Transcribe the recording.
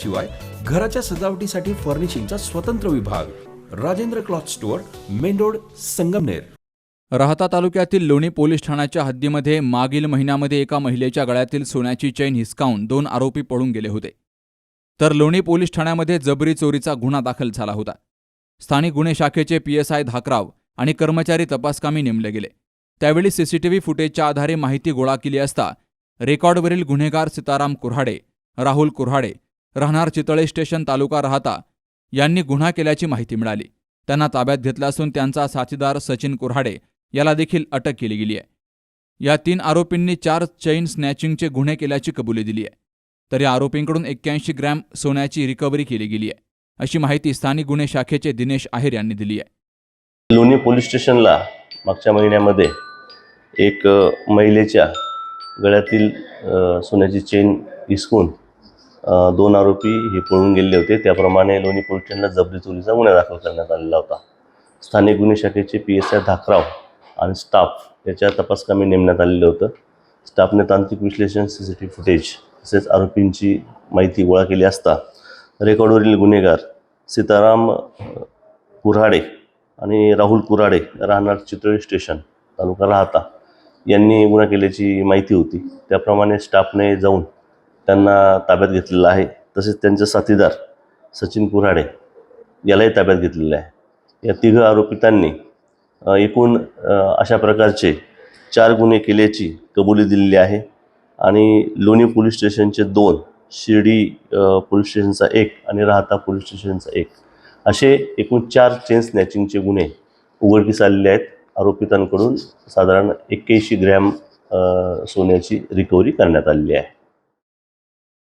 शिवाय घराच्या सजावटीसाठी फर्निशिंगचा स्वतंत्र विभाग. Rajendra cloth store main road Sangamner. राहता तालुक्यातील लोणी पोलीस ठाण्याच्या हद्दीमध्ये मागील महिन्यामध्ये एका महिलेच्या गळ्यातील सोन्याची चैन हिसकावून दोन आरोपी पळून गेले होते. तर लोणी पोलीस ठाण्यामध्ये जबरी चोरीचा गुन्हा दाखल झाला होता. स्थानिक गुन्हे शाखेचे पीएसआय धाकराव आणि कर्मचारी तपासकामी नेमले गेले. त्यावेळी सीसीटीव्ही फुटेजच्या आधारे माहिती गोळा केली असता रेकॉर्डवरील गुन्हेगार सीताराम कुऱ्हाडे राहुल कुऱ्हाडे राहणार चितळे स्टेशन तालुका राहता यांनी गुन्हा केल्याची माहिती मिळाली. त्यांना ताब्यात घेतलं असून त्यांचा साथीदार सचिन कुऱ्हाडे याला देखील अटक केली गेली आहे. या तीन आरोपींनी चार चैन स्नॅचिंगचे गुन्हे केल्याची कबुली दिली आहे. तर या आरोपींकडून एक्क्याऐंशी ग्रॅम सोन्याची रिकव्हरी केली गेली आहे. अशी माहिती स्थानिक गुन्हे शाखेचे दिनेश आहेर यांनी दिली आहे. लोणी पोलीस स्टेशनला मागच्या महिन्यामध्ये एक महिलेच्या गळ्यातील सोन्याची चेन हिसकून दोन आरोपी हे पळून गेले होते. त्याप्रमाणे लोणी पोलीस स्टेशनला जबरी चोरीचा गुन्हा दाखल करण्यात आलेला होता. स्थानिक गुन्हे शाखेचे पी एस आय धाकराव आणि स्टाफ याच्या तपासकामी नेमण्यात आलेलं होतं. स्टाफने तांत्रिक विश्लेषण सी सी टी फुटेज तसेच आरोपींची माहिती गोळा केली असता रेकॉर्डवरील गुन्हेगार सीताराम कुऱ्हाडे आणि राहुल कुराडे राहणार चितळी स्टेशन तालुका राहता यांनी गुन्हा केल्याची माहिती होती. त्याप्रमाणे स्टाफने जाऊन त्यांना ताब्यात घेतलेलं आहे. तसेच त्यांचे साथीदार सचिन कुऱ्हाडे यालाही ताब्यात घेतलेलं आहे. या तिघं आरोपितांनी एकूण अशा प्रकारचे चार गुन्हे केल्याची कबुली दिलेली आहे. आणि लोणी पोलीस स्टेशनचे दोन शिर्डी पोलीस स्टेशनचा एक आणि राहता पोलीस स्टेशनचा एक असे एकूण चार चेन स्नॅचिंगचे गुन्हे उघडकीस आलेले आहेत. आरोपितांकडून साधारण एक्क्याऐंशी ग्रॅम सोन्याची रिकव्हरी करण्यात आलेली आहे.